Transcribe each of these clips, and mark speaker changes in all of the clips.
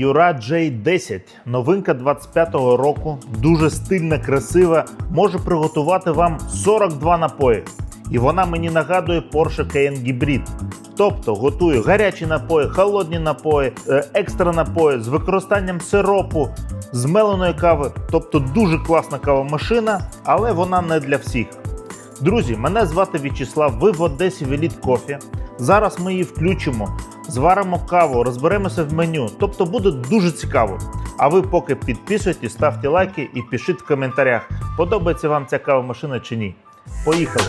Speaker 1: Юра J10, новинка 25-го року, дуже стильна, красива, може приготувати вам 42 напої. І вона мені нагадує Porsche Cayenne Hybrid. Тобто готую гарячі напої, холодні напої, е, екстра напої з використанням сиропу, змеленої кави. Тобто дуже класна кавомашина, але вона не для всіх. Друзі, мене звати В'ячеслав, ви в Одесі в Еліт Кофі. Зараз ми її включимо, зваримо каву, розберемося в меню. Тобто буде дуже цікаво. А ви поки підписуйтесь, ставте лайки і пишіть в коментарях, подобається вам ця кавомашина чи ні. Поїхали!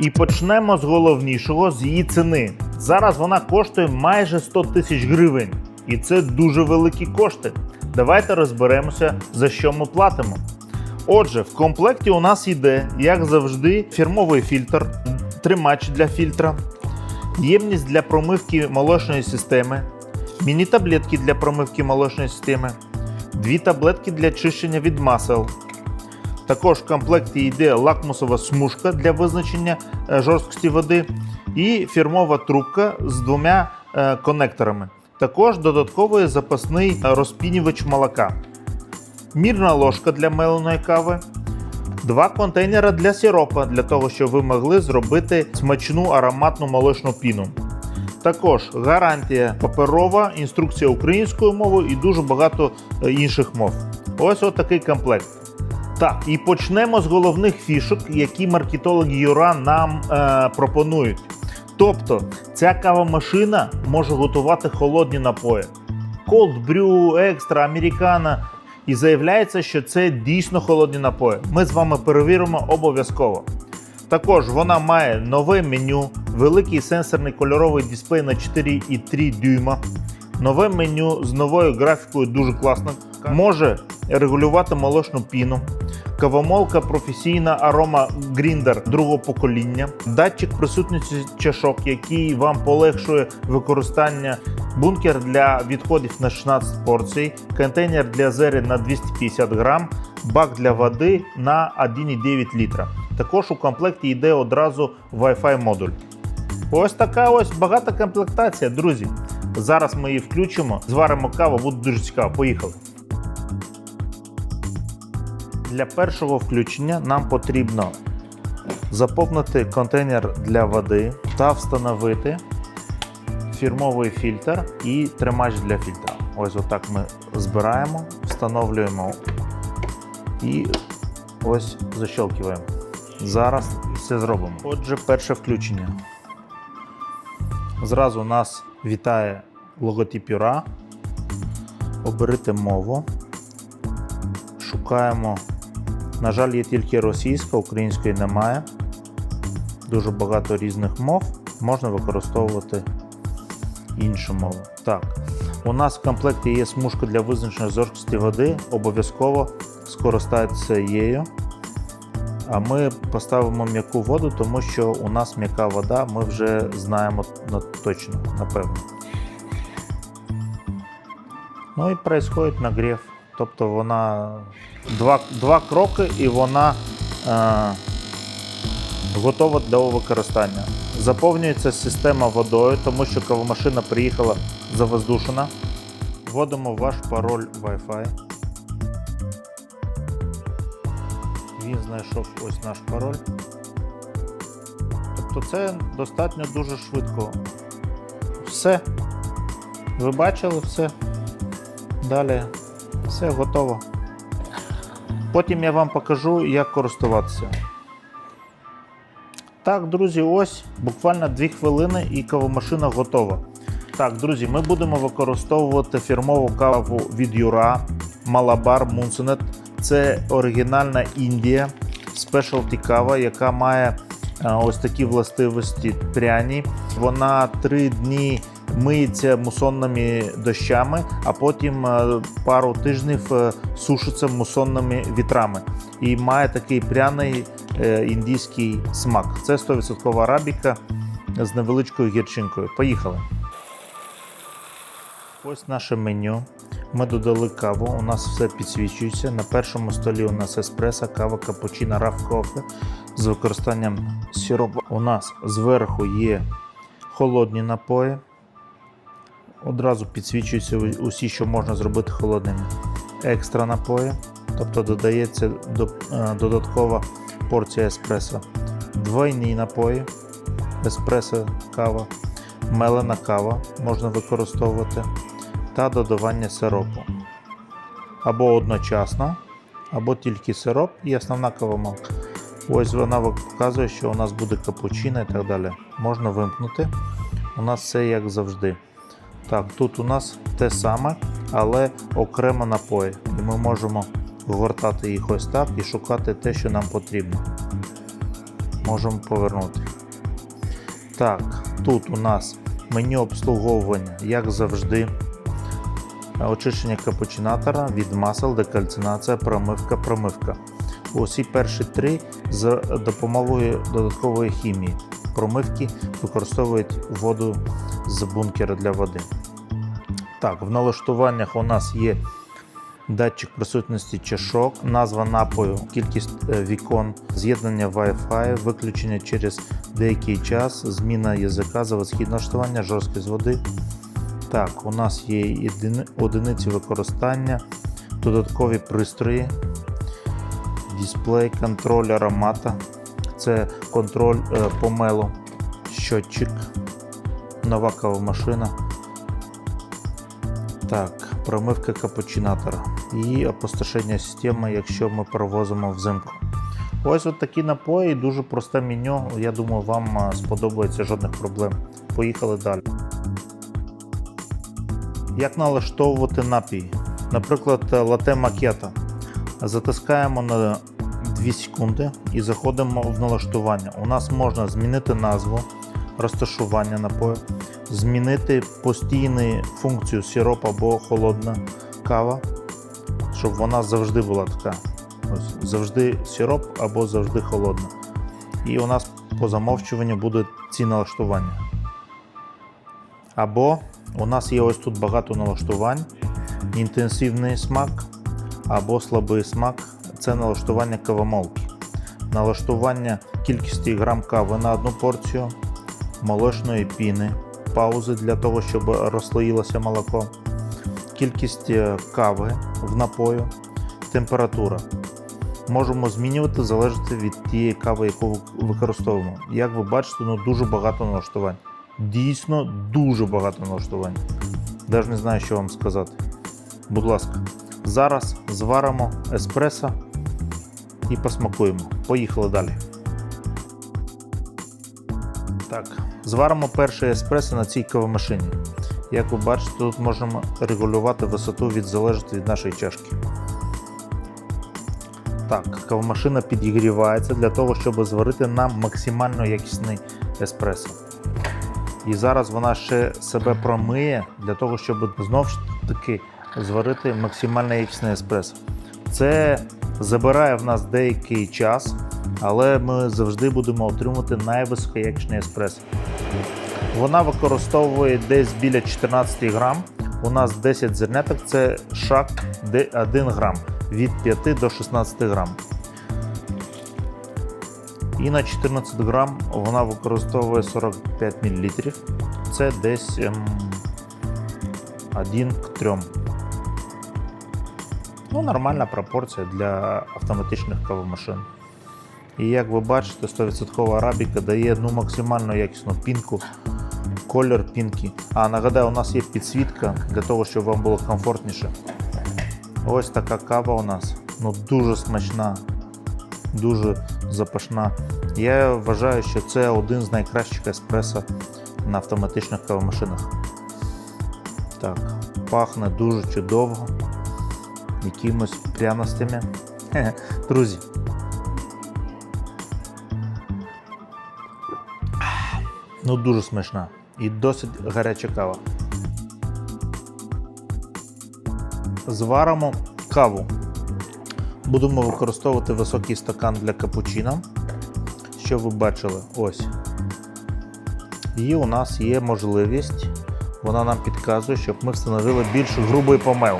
Speaker 1: І почнемо з головнішого з її ціни. Зараз вона коштує майже 100 тисяч гривень, і це дуже великі кошти. Давайте розберемося, за що ми платимо. Отже, в комплекті у нас йде, як завжди, фірмовий фільтр, тримач для фільтра, ємність для промивки молочної системи, міні-таблетки для промивки молочної системи, дві таблетки для чищення від масел. Також в комплекті йде лакмусова смужка для визначення е, жорсткості води і фірмова трубка з двома е, конекторами. Також додатковий запасний розпінювач молока, мірна ложка для меленої кави, два контейнери для сиропа, для того, щоб ви могли зробити смачну ароматну молочну піну. Також гарантія паперова, інструкція українською мовою і дуже багато е, інших мов. Ось отакий комплект. Так, і почнемо з головних фішок, які маркетологи Юра нам е, пропонують. Тобто, ця кавомашина може готувати холодні напої. Cold Brew, екстра, американо. І заявляється, що це дійсно холодні напої. Ми з вами перевіримо обов'язково. Також вона має нове меню, великий сенсорний кольоровий дисплей на 4,3 дюйма. Нове меню з новою графікою дуже класно. Може регулювати молочну піну. Кавомолка професійна арома Гріндер другого покоління, датчик присутності чашок, який вам полегшує використання, бункер для відходів на 16 порцій, контейнер для зері на 250 грам, бак для води на 1,9 літра. Також у комплекті йде одразу Wi-Fi модуль. Ось така ось багата комплектація, друзі. Зараз ми її включимо, зваримо каву, буде дуже цікаво. Поїхали. Для першого включення нам потрібно заповнити контейнер для води та встановити фірмовий фільтр і тримач для фільтра. Ось отак ми збираємо, встановлюємо і ось защелкуємо. Зараз все зробимо. Отже, перше включення. Зразу нас вітає логотип Юра. Оберите мову. Шукаємо. На жаль, є тільки російська, української немає. Дуже багато різних мов. Можна використовувати іншу мову. Так, у нас в комплекті є смужка для визначення зоркості води. Обов'язково скористайтеся її. А ми поставимо м'яку воду, тому що у нас м'яка вода, ми вже знаємо точно, напевно. Ну і відбувається нагрів. Тобто вона два, два кроки і вона е, готова до використання. Заповнюється система водою, тому що кавомашина приїхала завоздушена. Вводимо ваш пароль Wi-Fi. Він знайшов ось наш пароль. Тобто це достатньо дуже швидко. Все. Ви бачили все. Далі все готово. Потім я вам покажу, як користуватися. Так, друзі, ось буквально 2 хвилини і кавомашина готова. Так, друзі, ми будемо використовувати фірмову каву від Юра Малабар Мунсенет. Це оригінальна Індія, спешалті кава, яка має е, ось такі властивості пряні. Вона 3 дні миється мусонними дощами, а потім е, пару тижнів е, сушиться мусонними вітрами. І має такий пряний е, індійський смак. Це 100% арабіка з невеличкою гірчинкою. Поїхали. Ось наше меню. Ми додали каву, у нас все підсвічується. На першому столі у нас еспресо, кава, капучино, раф кофе. з використанням сиропу. У нас зверху є холодні напої. Одразу підсвічуються усі, що можна зробити холодними. Екстра напої, тобто додається до- е, додаткова порція еспресо. Двойні напої, еспресо кава, мелена кава можна використовувати та додавання сиропу. Або одночасно, або тільки сироп і основна кавомолка. Ось вона показує, що у нас буде капучино і так далі. Можна вимкнути. У нас все як завжди. Так, тут у нас те саме, але окремо напої. І ми можемо гортати їх ось так і шукати те, що нам потрібно. Можемо повернути. Так, тут у нас меню обслуговування, як завжди. Очищення капучинатора від масел, декальцинація, промивка, промивка. Усі перші три з допомогою додаткової хімії. Промивки використовують воду з бункера для води. Так, в налаштуваннях у нас є датчик присутності чашок, назва напою, кількість е, вікон, з'єднання Wi-Fi, виключення через деякий час, зміна язика, заводські налаштування, жорсткість води. Так, у нас є одиниці використання, додаткові пристрої, дисплей, контроль аромата. Це контроль е, помелу, щотчик, нова кавомашина. Так, промивка капучинатора і опустошення системи, якщо ми перевозимо взимку. Ось от такі напої, дуже просте меню. Я думаю, вам сподобається жодних проблем. Поїхали далі. Як налаштовувати напій? Наприклад, лате макета. Затискаємо на 2 секунди і заходимо в налаштування. У нас можна змінити назву, розташування напою, змінити постійну функцію сироп або холодна кава, щоб вона завжди була така. Ось, завжди сироп або завжди холодна. І у нас по замовчуванню будуть ці налаштування. Або у нас є ось тут багато налаштувань, інтенсивний смак або слабий смак це налаштування кавомолки. Налаштування кількості грам кави на одну порцію, молочної піни, паузи для того, щоб розслоїлося молоко, кількість е, кави в напою, температура. Можемо змінювати залежно від тієї кави, яку використовуємо. Як ви бачите, ну дуже багато налаштувань. Дійсно дуже багато налаштувань. Навіть не знаю, що вам сказати. Будь ласка, зараз зваримо еспресо і посмакуємо. Поїхали далі. Так, зваримо перший еспресо на цій кавомашині. Як ви бачите, тут можемо регулювати висоту від залежить від нашої чашки. Так, кавомашина підігрівається для того, щоб зварити нам максимально якісний еспресо. І зараз вона ще себе промиє для того, щоб знову ж таки зварити максимально якісний еспресо. Це забирає в нас деякий час, але ми завжди будемо отримувати найвисокоякісний еспресо. Вона використовує десь біля 14 грам. У нас 10 зерняток це шаг 1 грам від 5 до 16 грам. І на 14 грам вона використовує 45 мл. Це десь ем, 1 к 3. Ну, нормальна пропорція для автоматичних кавомашин. І як ви бачите, 100% арабіка дає ну, максимально якісну пінку, колір пінки. А нагадаю, у нас є підсвітка для того, щоб вам було комфортніше. Ось така кава у нас. Ну, дуже смачна, дуже запашна. Я вважаю, що це один з найкращих еспресо на автоматичних кавомашинах. Так, пахне дуже чудово, якимось пряностями. Друзі. Ну, дуже смачна і досить гаряча кава. Зваримо каву. Будемо використовувати високий стакан для капучино. Що ви бачили? Ось. І у нас є можливість, вона нам підказує, щоб ми встановили більш грубий помел.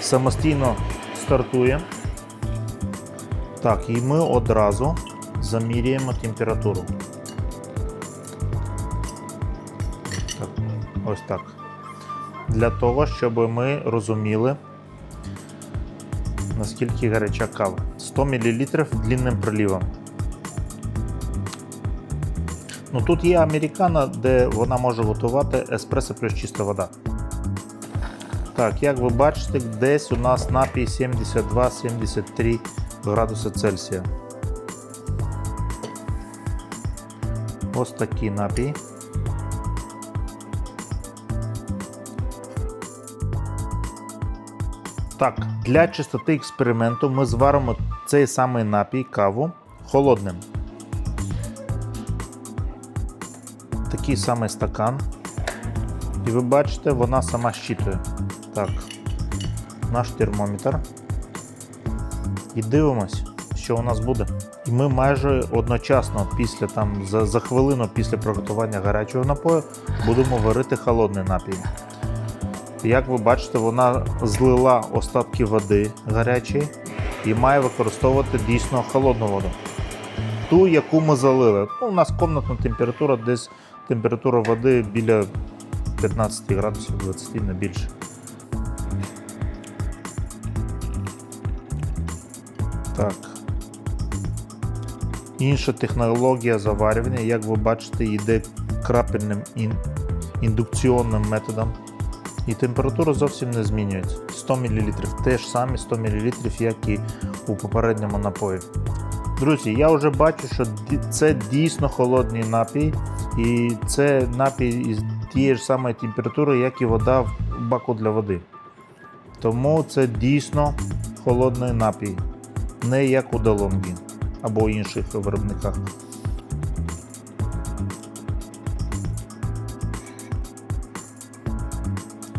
Speaker 1: Самостійно стартує. Так, і ми одразу замірюємо температуру. Так, ось так. Для того, щоб ми розуміли, наскільки гаряча кава. 100 мл длинним приливом. Ну, тут є американо, де вона може готувати еспресо плюс чиста вода. Так, як ви бачите, десь у нас напій 72-73 градуси Цельсія. Ось такий напій. Так, для чистоти експерименту ми зваримо цей самий напій каву холодним. Такий самий стакан. І ви бачите, вона сама щитує. Так, наш термометр. І дивимось, що у нас буде. І ми майже одночасно, після там, за, за хвилину після приготування гарячого напою, будемо варити холодний напій. Як ви бачите, вона злила остатки води гарячої і має використовувати дійсно холодну воду. Ту, яку ми залили. Ну, у нас комнатна температура, десь температура води біля 15 градусів 20 не більше. Так. Інша технологія заварювання, як ви бачите, йде крапельним ін... індукційним методом. І температура зовсім не змінюється. 100 мл. Те ж саме 100 мл, як і у попередньому напої. Друзі, я вже бачу, що це дійсно холодний напій, і це напій із тієї ж самої температури, як і вода в баку для води. Тому це дійсно холодний напій, не як у Делонгі або інших виробниках.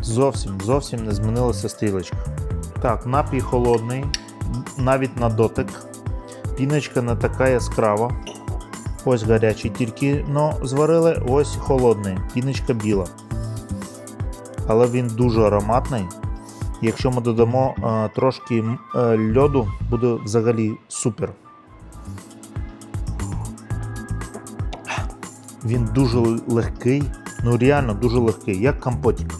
Speaker 1: Зовсім, зовсім не змінилася стрілочка. Так, напій холодний, навіть на дотик. Піночка не така яскрава. Ось гарячий тільки но зварили, ось холодний, піночка біла. Але він дуже ароматний. Якщо ми додамо е, трошки е, льоду, буде взагалі супер. Він дуже легкий, ну реально дуже легкий, як компотик.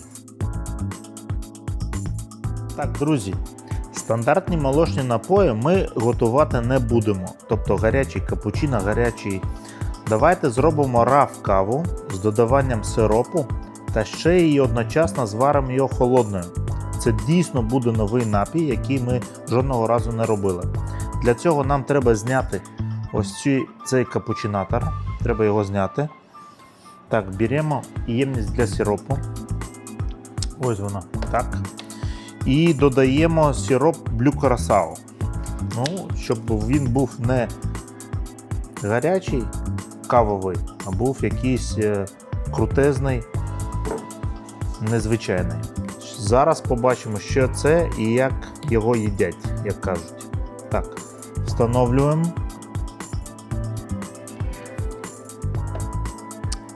Speaker 1: Так, друзі, стандартні молочні напої ми готувати не будемо. Тобто гарячий капучино, гарячий. Давайте зробимо раф каву з додаванням сиропу та ще її одночасно зваримо його холодною. Це дійсно буде новий напій, який ми жодного разу не робили. Для цього нам треба зняти ось ці- цей капучинатор. Треба його зняти. Так, беремо ємність для сиропу. Ось вона. Так. І додаємо сироп Curacao. Ну, щоб він був не гарячий кавовий, а був якийсь е, крутезний, незвичайний. Зараз побачимо, що це і як його їдять, як кажуть. Так, встановлюємо.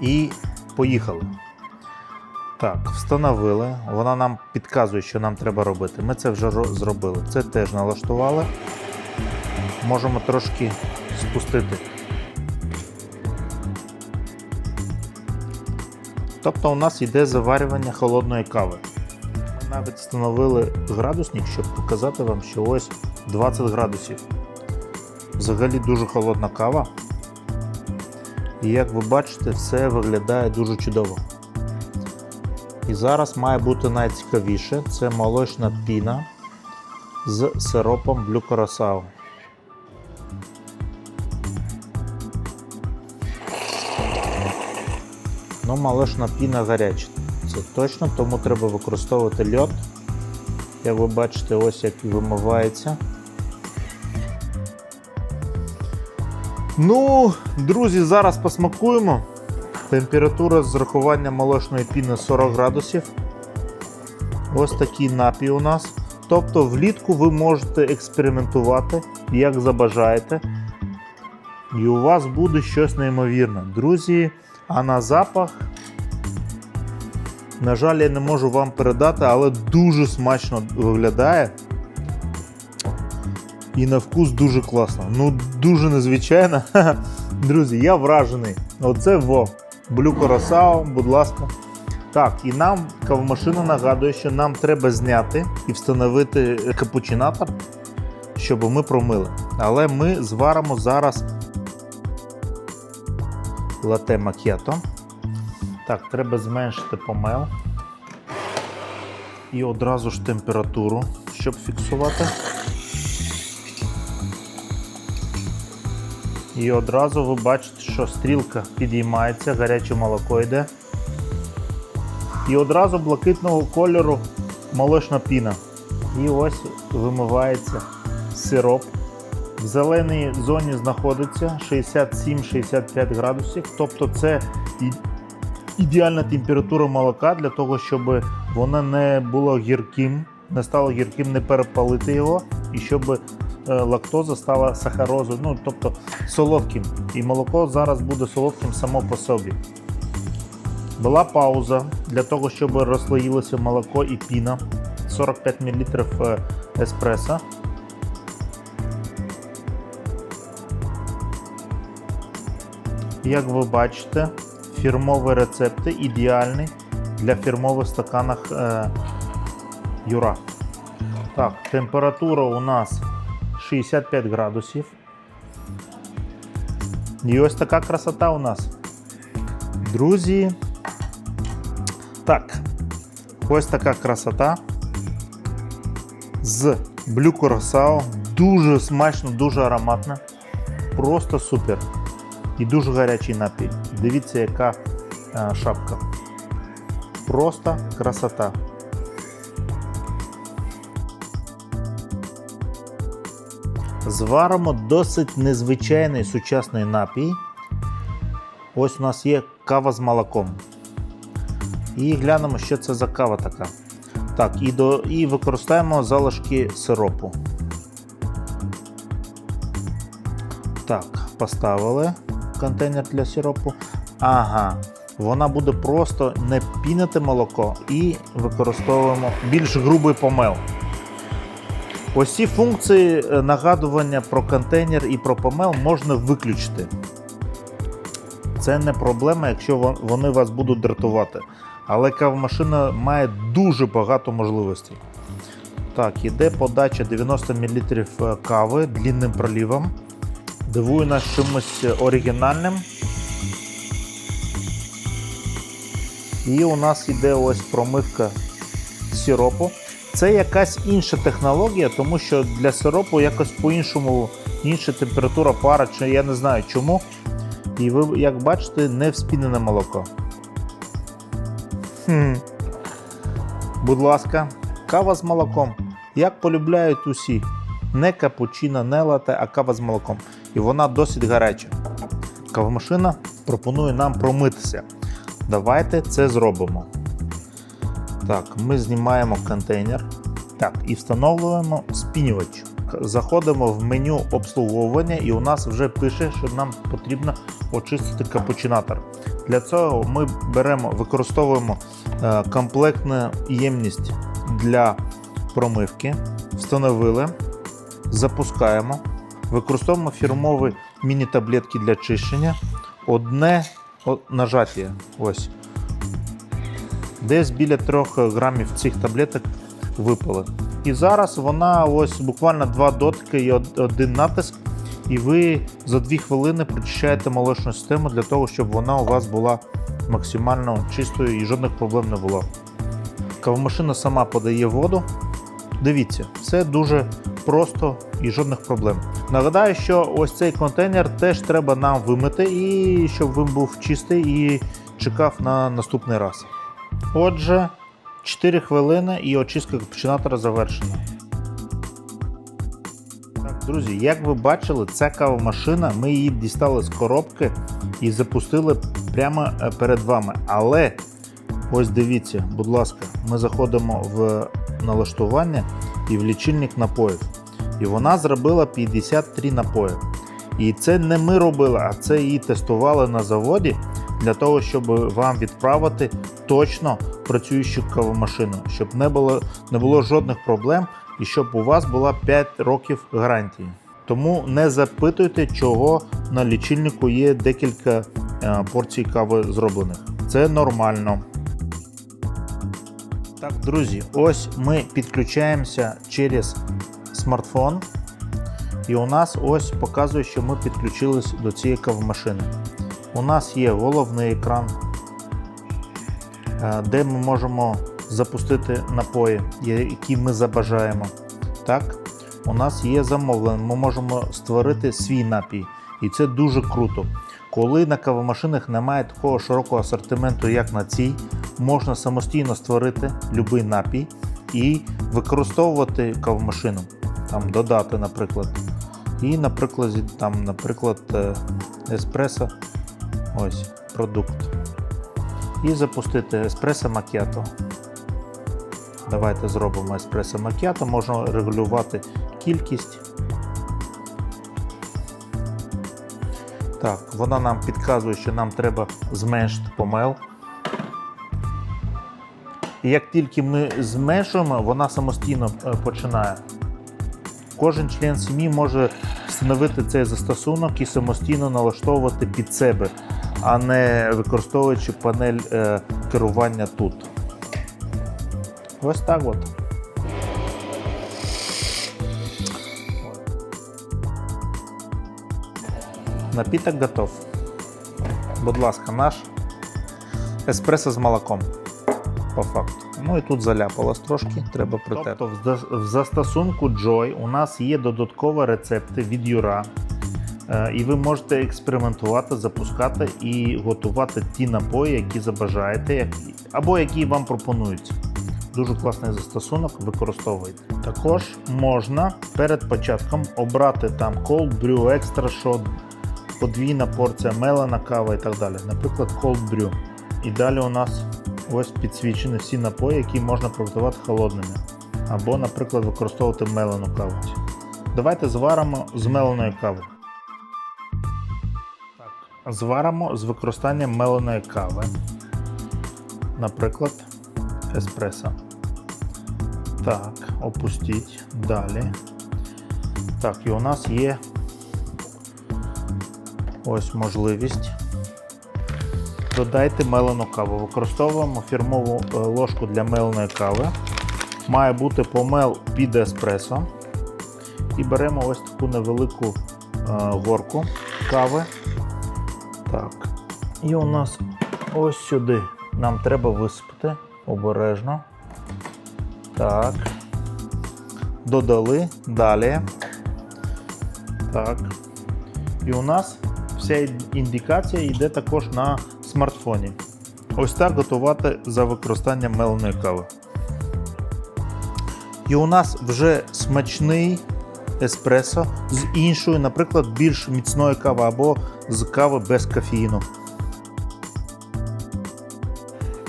Speaker 1: І поїхали. Так, встановили. Вона нам підказує, що нам треба робити. Ми це вже зробили. Це теж налаштували. Можемо трошки спустити. Тобто у нас йде заварювання холодної кави. Навіть встановили градусник, щоб показати вам, що ось 20 градусів. Взагалі дуже холодна кава. І як ви бачите, все виглядає дуже чудово. І зараз має бути найцікавіше це молочна піна з сиропом Blue Curacao. Ну, молочна піна гаряча. Це точно, тому треба використовувати льод. Як ви бачите, ось як вимивається. Ну, друзі, зараз посмакуємо. Температура з рахуванням молочної піни 40 градусів. Ось такий напій у нас. Тобто влітку ви можете експериментувати, як забажаєте. І у вас буде щось неймовірне. Друзі, а на запах, на жаль, я не можу вам передати, але дуже смачно виглядає. І на вкус дуже класно. Ну, дуже незвичайно. Друзі, я вражений. Оце во. Блю Коросао, будь ласка. Так, і нам кавомашина нагадує, що нам треба зняти і встановити капучинатор, щоб ми промили. Але ми зваримо зараз лате макіато. Так, треба зменшити помел. І одразу ж температуру, щоб фіксувати. І одразу ви бачите, що стрілка підіймається, гаряче молоко йде. І одразу блакитного кольору молочна піна. І ось вимивається сироп. В зеленій зоні знаходиться 67-65 градусів. Тобто це ідеальна температура молока для того, щоб воно не було гірким, не стало гірким, не перепалити його, і щоб е, лактоза стала сахарозою, ну тобто солодким. І молоко зараз буде солодким само по собі. Була пауза для того, щоб розслоїлося молоко і піна. 45 мл еспресо. Як ви бачите, фірмові рецепти ідеальні для фірмових стаканах е, Юра. Так, температура у нас 65 градусів. І ось така красота у нас. Друзі. Так, ось така красота. З Curacao. Дуже смачно, дуже ароматно. Просто супер. І дуже гарячий напій. Дивіться, яка е, шапка. Просто красота. Зваримо досить незвичайний сучасний напій. Ось у нас є кава з молоком. І глянемо, що це за кава така. Так, і, до, і використаємо залишки сиропу. Так, поставили контейнер для сиропу. Ага, вона буде просто не пінити молоко і використовуємо більш грубий помел. Ось ці функції е, нагадування про контейнер і про помел можна виключити. Це не проблема, якщо вони вас будуть дратувати. Але кавомашина має дуже багато можливостей. Так, іде подача 90 мл кави длінним пролівом. Дивує нас чимось оригінальним. І у нас іде ось промивка сиропу. Це якась інша технологія, тому що для сиропу якось по-іншому інша температура пара, чи я не знаю чому. І ви, як бачите, не вспінене молоко. Хм. Будь ласка, кава з молоком. Як полюбляють усі. Не капучино, не лате, а кава з молоком. І вона досить гаряча. Кавомашина пропонує нам промитися. Давайте це зробимо. Так, ми знімаємо контейнер. Так, і встановлюємо спінювач. Заходимо в меню обслуговування, і у нас вже пише, що нам потрібно очистити капучинатор. Для цього ми беремо, використовуємо е, комплектну ємність для промивки, встановили, запускаємо, використовуємо фірмові міні-таблетки для чищення. Одне нажаття. Ось. Десь біля 3 грамів цих таблеток випали. І зараз вона ось буквально два дотики і один натиск, і ви за 2 хвилини прочищаєте молочну систему для того, щоб вона у вас була максимально чистою і жодних проблем не було. Кавомашина сама подає воду. Дивіться, все дуже просто і жодних проблем. Нагадаю, що ось цей контейнер теж треба нам вимити, і щоб він був чистий і чекав на наступний раз. Отже, 4 хвилини і очистка капучинатора завершена. Так, друзі, як ви бачили, ця кавомашина, ми її дістали з коробки і запустили прямо е, перед вами. Але ось дивіться, будь ласка, ми заходимо в налаштування і в лічильник напоїв. І вона зробила 53 напої. І це не ми робили, а це її тестували на заводі для того, щоб вам відправити точно працюючу кавомашину, щоб не було, не було жодних проблем і щоб у вас була 5 років гарантії. Тому не запитуйте, чого на лічильнику є декілька е, порцій кави зроблених. Це нормально. Так, друзі, ось ми підключаємося через смартфон. І у нас ось показує, що ми підключились до цієї кавомашини. У нас є головний екран, е, де ми можемо запустити напої, які ми забажаємо. Так, у нас є замовлення, ми можемо створити свій напій. І це дуже круто. Коли на кавомашинах немає такого широкого асортименту, як на цій, можна самостійно створити будь-який напій і використовувати кавомашину. Там додати, наприклад. І, наприклад, там, наприклад, е, еспресо, ось продукт. І запустити еспресо макіато. Давайте зробимо еспресо макіато, можна регулювати кількість. Так, вона нам підказує, що нам треба зменшити помел. І як тільки ми зменшуємо, вона самостійно е, починає. Кожен член сім'ї може встановити цей застосунок і самостійно налаштовувати під себе, а не використовуючи панель е, керування тут. Ось так от. Напіток готов. Будь ласка, наш еспресо з молоком. По факту. Ну і тут заляпалось трошки, треба притерти. Тобто в застосунку Joy у нас є додаткові рецепти від Юра. Е, І ви можете експериментувати, запускати і готувати ті напої, які забажаєте, або які вам пропонуються. Дуже класний застосунок, використовуйте. Також можна перед початком обрати там Cold Brew, Extra Shot, подвійна порція мелена кава і так далі. Наприклад, Cold Brew. І далі у нас ось підсвічені всі напої, які можна приготувати холодними. Або, наприклад, використовувати мелену каву. Давайте зваримо з меленої кави. Так. Зваримо з використанням меленої кави. Наприклад, еспресо. Так, опустіть. Далі. Так, і у нас є ось можливість. Додайте мелену каву. Використовуємо фірмову е, ложку для меленої кави. Має бути помел під еспресо. І беремо ось таку невелику е, горку кави. Так. І у нас ось сюди нам треба висипати обережно. Так. Додали. Далі. Так. І у нас вся індикація йде також на смартфоні. Ось так готувати за використанням меленої кави. І у нас вже смачний еспресо з іншою, наприклад, більш міцної кави або з кави без кофеїну.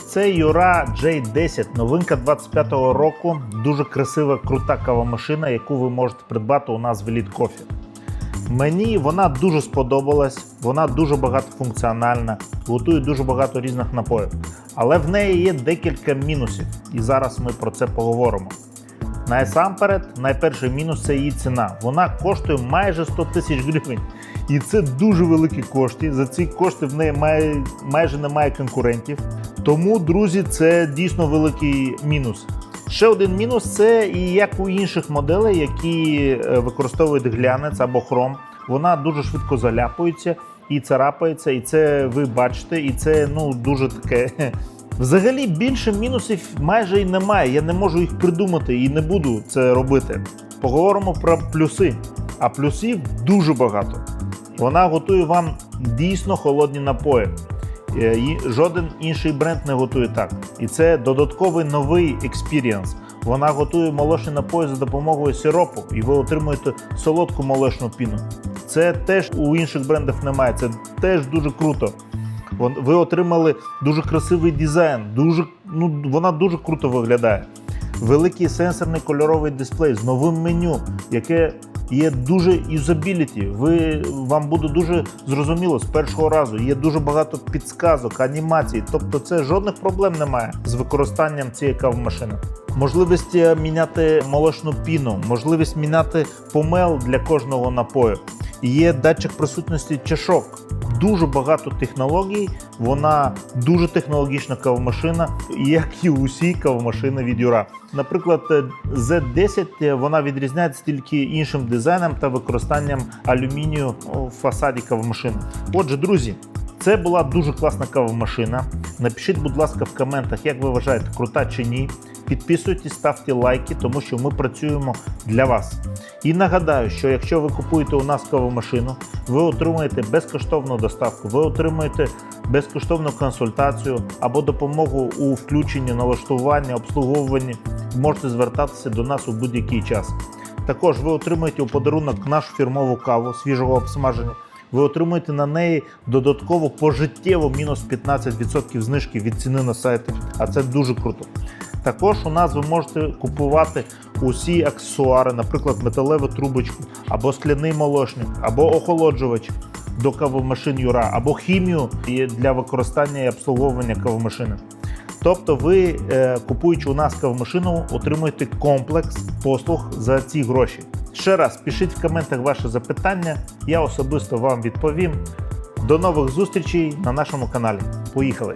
Speaker 1: Це Юра J10, новинка 25-го року. Дуже красива, крута кавомашина, яку ви можете придбати у нас в Elite Coffee. Мені вона дуже сподобалась, вона дуже багатофункціональна, готує дуже багато різних напоїв. Але в неї є декілька мінусів, і зараз ми про це поговоримо. Насамперед, найперший мінус це її ціна. Вона коштує майже 100 тисяч гривень. І це дуже великі кошти. За ці кошти в неї має, майже немає конкурентів. Тому, друзі, це дійсно великий мінус. Ще один мінус це і як у інших моделей, які е, використовують глянець або хром. Вона дуже швидко заляпується і царапається, і це ви бачите, і це ну дуже таке. Взагалі більше мінусів майже і немає. Я не можу їх придумати і не буду це робити. Поговоримо про плюси. А плюсів дуже багато. Вона готує вам дійсно холодні напої. Е, Жоден інший бренд не готує так. І це додатковий новий експірієнс. Вона готує молочні напої за допомогою сиропу, і ви отримуєте солодку молочну піну. Це теж у інших брендів немає. Це теж дуже круто. Ви отримали дуже красивий дизайн, дуже, ну, вона дуже круто виглядає. Великий сенсорний кольоровий дисплей з новим меню, яке є дуже юзабіліті. Ви вам буде дуже зрозуміло з першого разу. Є дуже багато підсказок, анімацій. Тобто, це жодних проблем немає з використанням цієї кавмашини. Можливість міняти молочну піну, можливість міняти помел для кожного напою. Є датчик присутності чашок. Дуже багато технологій. Вона дуже технологічна кавомашина, як і усі кавомашини від Юра. Наприклад, е, Z10 е, вона відрізняється тільки іншим дизайном та використанням алюмінію у фасаді кавомашини. Отже, друзі, це була дуже класна кавомашина. Напишіть, будь ласка, в коментах, як ви вважаєте, крута чи ні. Підписуйтесь, ставте лайки, тому що ми працюємо для вас. І нагадаю, що якщо ви купуєте у нас кавомашину, ви отримуєте безкоштовну доставку, ви отримуєте безкоштовну консультацію або допомогу у включенні, налаштуванні, обслуговуванні. Можете звертатися до нас у будь-який час. Також ви отримаєте у подарунок нашу фірмову каву свіжого обсмаження. Ви отримуєте на неї додатково пожиттєво мінус 15% знижки від ціни на сайті, а це дуже круто. Також у нас ви можете купувати усі аксесуари, наприклад, металеву трубочку, або скляний молочник, або охолоджувач до кавомашин Юра, або хімію для використання і обслуговування кавомашини. Тобто, ви, е, купуючи у нас кавомашину, отримуєте комплекс послуг за ці гроші. Ще раз пишіть в коментах ваші запитання, я особисто вам відповім. До нових зустрічей на нашому каналі. Поїхали!